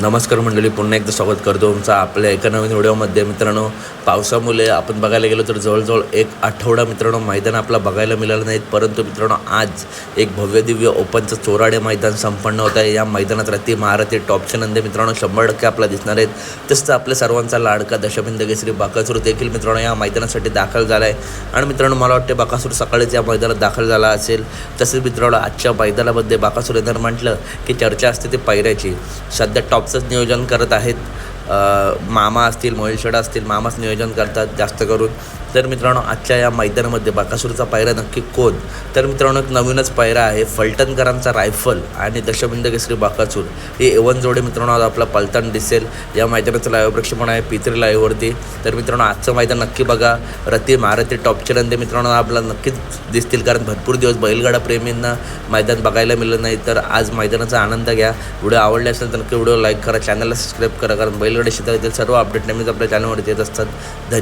नमस्कार मंडळी पुन्हा एकदा स्वागत करतो तुमचा आपल्या एका नवीन व्हिडिओमध्ये. मित्रांनो पावसामुळे आपण बघायला गेलो तर जवळजवळ एक आठवडा मित्रांनो मैदान आपला बघायला मिळालं नाहीत. परंतु मित्रांनो आज एक भव्यदिव्य ओपनचं चोराडे मैदान संपन्न होत आहे. या मैदानात रती महारथी टॉपचे नंदे मित्रांनो शंभर टक्के आपला दिसणार आहेत. तसंच आपल्या सर्वांचा लाडका दशबिंद केसरी बाकासूर देखील मित्रांनो या मैदानासाठी दाखल झाला आहे आणि मित्रांनो मला वाटते बाकासूर सकाळीच या मैदानात दाखल झाला असेल. तसेच मित्रांनो आजच्या मैदानामध्ये बाकासूर येणार म्हटलं की चर्चा असते ती पायऱ्याची. सध्या टॉप टॉपचंच नियोजन करत आहेत. मामा असतील मोहिलशेडा असतील मामाच नियोजन करतात जास्त करून. तर मित्रांनो आजच्या या मैदानामध्ये बाकासूरचा पायरा नक्की कोण? तर मित्रांनो एक नवीनच पायरा आहे फलटणकरांचा रायफल आणि दशबिंद केसरी बाकासूर. हे एवन जोडे मित्रांनो आज आपला पलटण दिसेल. या मैदानाचं लाईव्ह प्रक्षेपण आहे पित्री लाईव्हवरती तर मित्रांनो आजचं मैदान नक्की बघा. रती महारथी टॉपचे नंदे मित्रांनो आपल्याला नक्कीच दिसतील कारण भरपूर दिवस बैलगाडा प्रेमींना मैदान बघायला मिळलं नाही. तर आज मैदानाचा आनंद घ्या. व्हिडिओ आवडले असेल तर नक्की व्हिडिओ लाईक करा चॅनलला सबस्क्राईब करा कारण बैलगाडा शेतातील सर्व अपडेट नेहमीच आपल्या चॅनलवरती येत असतात. धन्यवाद.